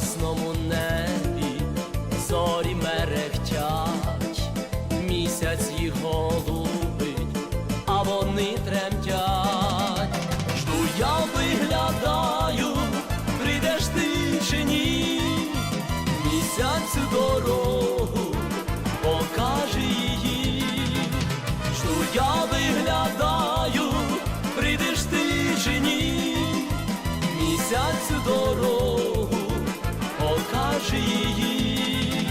ясному небі зорі мерехтять, місяць їх голубить, а вони тремтять, жду я виглядаю, прийдеш ти чи ні, місяцю дорогу. Покаже її.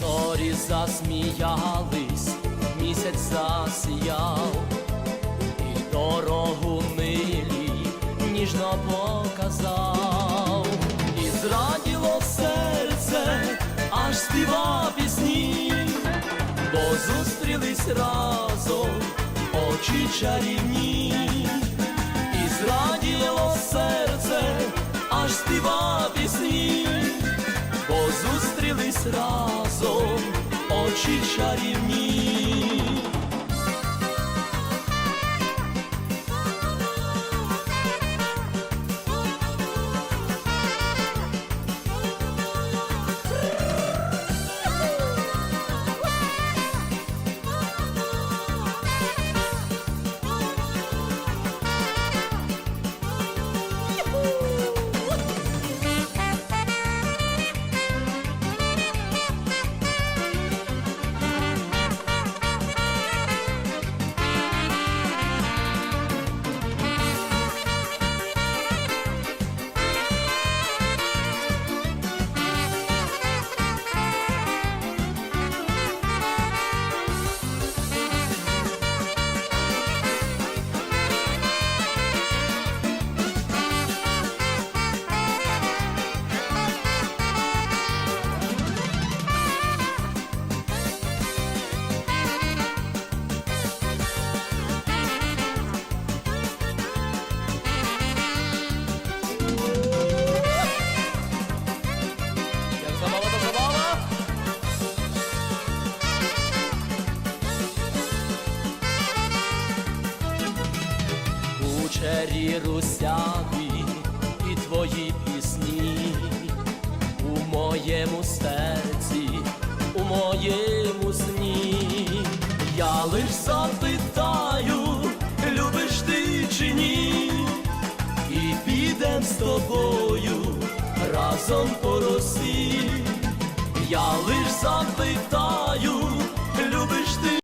Зорі засміялись, показав, і зраділо серце, аж співа пісні, бо зустрілись разом очі чарівні, і зраділо серце, аж співа пісні бо зустрілись разом очі чарівні. Кучері русяві і твої пісні у моєму серці, у моєму сні. Я лиш запитаю, любиш ти чи ні? і підем з тобою разом по